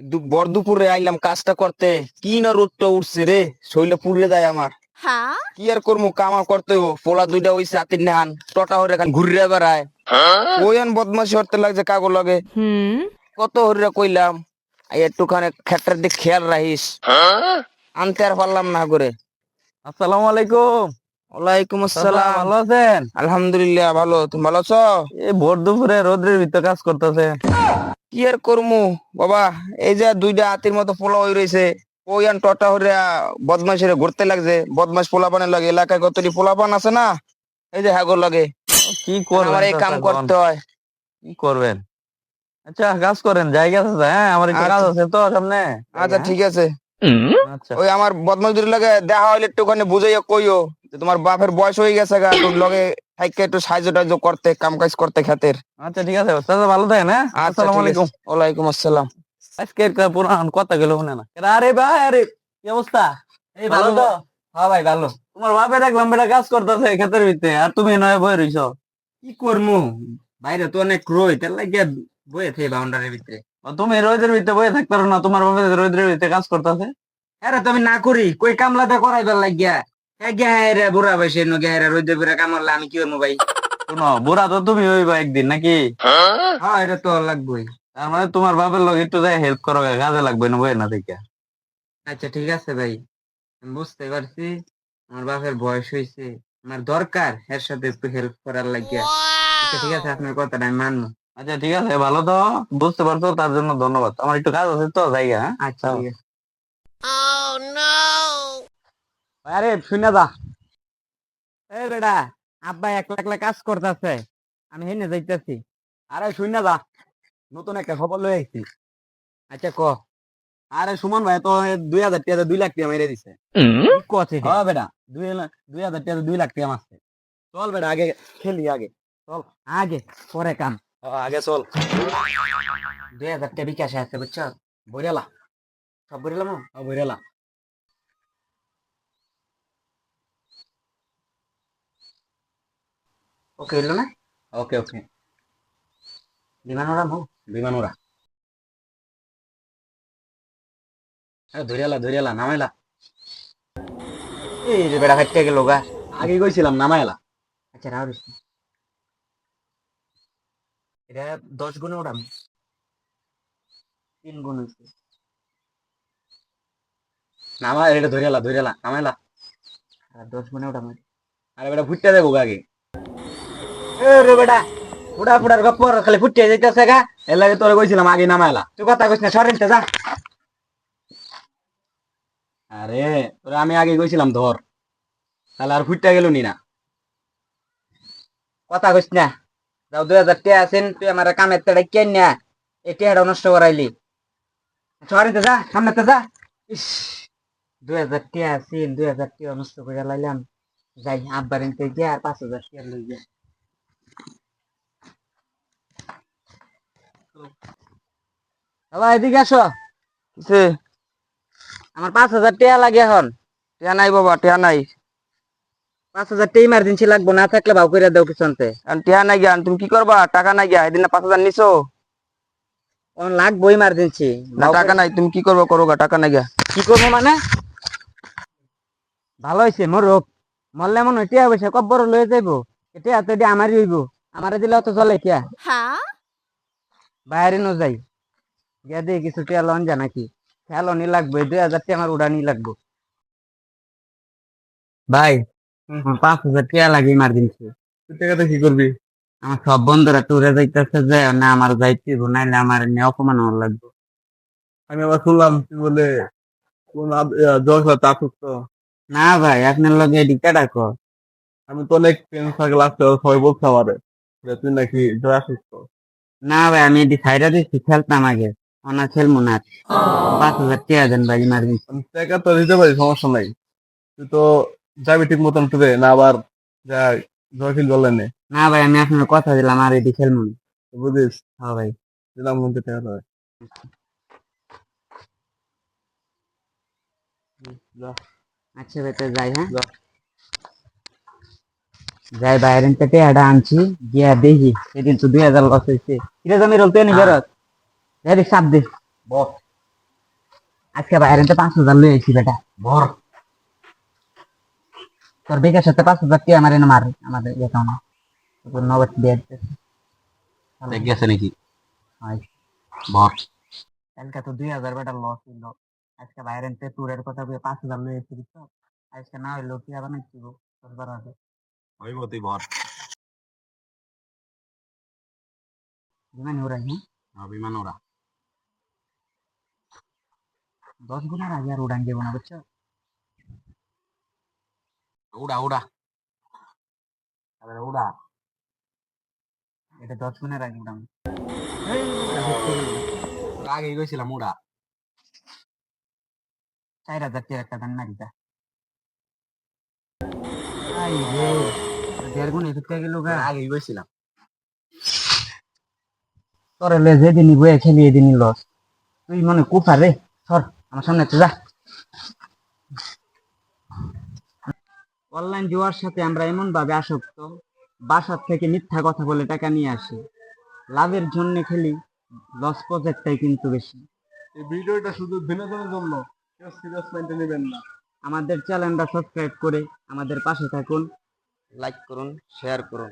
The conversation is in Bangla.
দু- বর দুপুরে আইলাম কাজটা করতে। কি না রোদটা উঠছে রে শরীরে পুড়ে যায় আমার। হ্যাঁ? কি আর করব কামা করতে হইব। পোলা দুইটা ওই সাতির নেহান টটা হরে খান ঘুরে বেড়ায়। ওই আন বদমাশি হতে লাগছে কাগো লগে। হুম? কত হরিরা কইলাম একটুখানি খেটার দিক খেয়াল রাখিস। আনতে আর পারলাম না করে আসসালামু আলাইকুম। ওয়ালাইকুম আসসালাম। ভালো আছেন? আলহামদুলিল্লাহ ভালো। তুমি ভালো আছো? এই ভোর দুপুরে রোদ্রের ভিতরে কাজ করতেছে। কি আর করমু? বাবা এই যে দুইটা হাতির মতো পোলা হয়ে রয়েছে। ওই আন টটা হরে বদমাস হরে ঘুরতে লাগছে। বদমাস পোলাপানের লাগে এলাকায় কতটি পোলাপান আছে না? এই যে হাগর লাগে। কি করবেন আমার এই কাম করতে হয়। কি করবেন? আচ্ছা কাজ করেন জায়গা আছে হ্যাঁ? আমার একটু কাজ আচ্ছা। আছে তো সামনে। আচ্ছা ঠিক আছে। আচ্ছা। ওই আমার বদমাসদের লাগে দেখা হইলে একটুখানি বুঝাইয়া কইও। তোমার বাপের বয়স হয়ে গেছে গা তোর লগে থাইকে একটু সাহায্য টাহায্য করতে কাম কাজ করতে খেতের। আচ্ছা ঠিক আছে চাচা ভালো থাকেন হ্যাঁ? আচ্ছা আসসালামু। আলাইকুম। ওয়ালাইকুম আসসালাম। আজকে একটা পুরান কথা গেল মনে না। আরে ভাই আরে কি অবস্থা? এই ভালো তো? হ্যাঁ ভাই ভালো। তোমার বাপে দেখলাম বেটা কাজ করতেছে ক্ষেতের ভিতরে আর তুমি নয় বই রইছ। কি করমু? বাইরে তো অনেক রোদ তার লাগে বয়ে থেকে বাউন্ডারির ভিতরে তুমি রোদের ভিতরে বয়ে থাকতে পারো না তোমার বাপে রোদের ভিতরে কাজ করতেছে। আরে তুমি না করি কই কামলাতে করাইবার লাগিয়া? হ্যাঁ গে হ্যাঁ রে বুড়া বয়সে নো গে হ্যাঁ রে রোদে বেড়ে কামড়লে আমি কি করব ভাই? শোনো বুড়া তো তুমি হইবা একদিন নাকি? হ্যাঁ? এটা তো লাগবেই। তার মানে তোমার বাপের লোক একটু যাই হেল্প করো কাজে লাগবে না বই না থেকে আচ্ছা ঠিক আছে ভাই। আমি বুঝতে পারছি আমার বাপের বয়স হয়েছে আমার দরকার এর সাথে একটু হেল্প করার লাগিয়া। আচ্ছা ঠিক আছে আপনার কথাটা আমি মানবো। আচ্ছা ঠিক আছে ভালো তো বুঝতে পারছ তার জন্য ধন্যবাদ। আমার একটু কাজ আছে তো জায়গা হ্যাঁ? আচ্ছা ঠিক আছে। আরে শুনে যা। এই বেটা আব্বা একলা একলা কাজ করতেছে। আমি হেনে যাইতেছি। আরে শুনে যা। নতুন একটা খবর লয়ে আইছি। আচ্ছা ক। আরে সুমন ভাই তো দুই হাজার টাকা দুই লাখ টাকা মেরে দিছে। কি কছে হ্যাঁ বেটা। দুই লাখ দুই হাজার টাকা দুই লাখ টাকা মারছে। চল বেটা আগে খেলি আগে। চল। আগে পরে কাম। আগে চল। দুই হাজার টাকা বিকাশে আছে বুঝছ? বইরালা সব ও বইরালা ওকে ওকে বিমান মু বিমান ওরা আরে ধরিয়ালা ধরিয়ালা নামাইলা এই রে বেটা ফাইটে গেল গা। আগে কইছিলাম নামাইলা আচ্ছা রাও এটা দশ গুণে ওড়াম তিন গুণ হয়েছে নামা এটা ধরিয়ালা ধরিয়ালা নামাইলা দশ গুণে ওড়াম আরে বেটা ফুটতে দেবো আগে। রে বেটা, ফুটা ফুটার গপ্প খালি ফুটে গা। এর লাগে তোরে আগে নামাইলা তুই কথা কইস না সরেনতে যা। আরে আমি আগে কইছিলাম, ধর। তাহলে আর ফুটতে গেল নি কথা কইস না। যাও, দুই হাজার টাকা আছেন, তুই আমার কামের তেড়ে কেন না। এই টেহাটা নষ্ট করাইলি। যা, সামনেতে যা। ইস, দুই হাজার টাকা আছেন, দুই হাজার টাকা নষ্ট করে লাইলাম। যাই, আব্বার এনতে গিয়ে পাঁচ হাজার টাকা লই গিয়া বাবা এদিকে আসো। কিসে আমার পাঁচ হাজার টাকা লাগে এখন। টিয়া নাই বাবা টিয়া নাই। পাঁচ হাজার ইমার্জেন্সি লাগবো না থাকলে ভাও করে দাও আর টিয়া নাই গিয়া তুমি কি করবা? টাকা নাই গিয়া এদিন না পাঁচ হাজার নিছো? এখন লাগবো ইমার্জেন্সি না টাকা নাই তুমি কি করব করো গা টাকা নাই গিয়া। কি করব মানে? ভালো হয়েছে মরুক মরলে মনে হয় টিয়া পয়সা কব বড় লয়ে যাইবো। টিয়া তো আমারই হইব। আমারে দিলে তো চলে কিয়া বাইরে ন যাই। গিয়া দিয়ে কিছু টিয়া লন যা নাকি। খেলনি লাগবে দুই হাজার টিয়া আমার উড়ানি লাগবো। ভাই পাঁচ হাজার টিয়া লাগে ইমার্জেন্সি টাকাতে কি করবি? আমার সব বন্ধুরা টুরে যাইতেছে যে না আমার যাইতে নাইলে আমার নিয়ে অপমান হওয়ার লাগবে। আমি আবার শুনলাম তুই বলে কোন জ্বর খেলা আসুস্ত না ভাই আপনার লগে এডি কেডা কর আমি তো অনেক ফ্রেন্ড সার্কেল আসছে সবাই বলছে আমারে যে তুই নাকি জ্বর আসুস্ত না ভাই আমি এডি সাইডা দিচ্ছি খেলতাম আগে। অনা খেলব না। পাঁচ হাজার টাকা দেন ভাই ইমার্জেন্সি টাকা তো দিতে পারি সমস্যা নাই। তুই তো যাবি ঠিক মতন টুরে না আবার যা জ্বর ফিল বললেন না। ভাই আমি আপনার কথা দিলাম আর এডি খেলব না। বুঝিস? হ্যাঁ ভাই। দিলাম মধ্যে টাকা নয় আচ্ছা ভাই তো যাই হ্যাঁ। যাই বাইরেন থেকে এটা আনছি গিয়া দেখি সেদিন তো দুই হাজার লস হয়েছে। কিরে জমি রলতে নি বেরত যাই চাপ দে। আজকে বাইরে তো পাঁচ হাজার লই আইছি বেটা। ভর তোর বেকার সাথে পাঁচ হাজার টিয়া আমার এনে মার আমাদের অ্যাকাউন্টে তোর নগদ দিয়ে দিতেছে। গেছে নাকি। ভর কালকে তো দুই হাজার বেটা লস হইল। আজকে বাইরে তে ট্যুরের কথা পাঁচ হাজার লই আইছি তো আজকে না হইল কি আবার নাকি দশ বারো তুই ভর বিমান উড়াই হ্যাঁ বিমান ওরা দশ গুণের আগে আর উড়ান দেবো না বুঝছ উড়া উড়া উড়া এটা দশ গুণের আগে উড়ান আগে গেছিলাম উড়া চার হাজার একটা দান আই রে দেড় গুণ এসে গেল গা তোর আগে তোরে লে যেদিনই বয়ে খেলি এদিনই লস। তুই মনে কুফা রে সর আমার সামনে তো যা। অনলাইন জুয়ার সাথে আমরা এমন ভাবে আসক্ত বাসার থেকে মিথ্যা কথা বলে টাকা নিয়ে আসি। লাভের জন্য খেলি লস প্রজেক্টটাই কিন্তু বেশি। এই ভিডিওটা শুধু বিনোদনের জন্য কেউ সিরিয়াস মাইন্ডে নেবেন না। আমাদের চ্যানেলটা সাবস্ক্রাইব করে আমাদের পাশে থাকুন। লাইক করুন শেয়ার করুন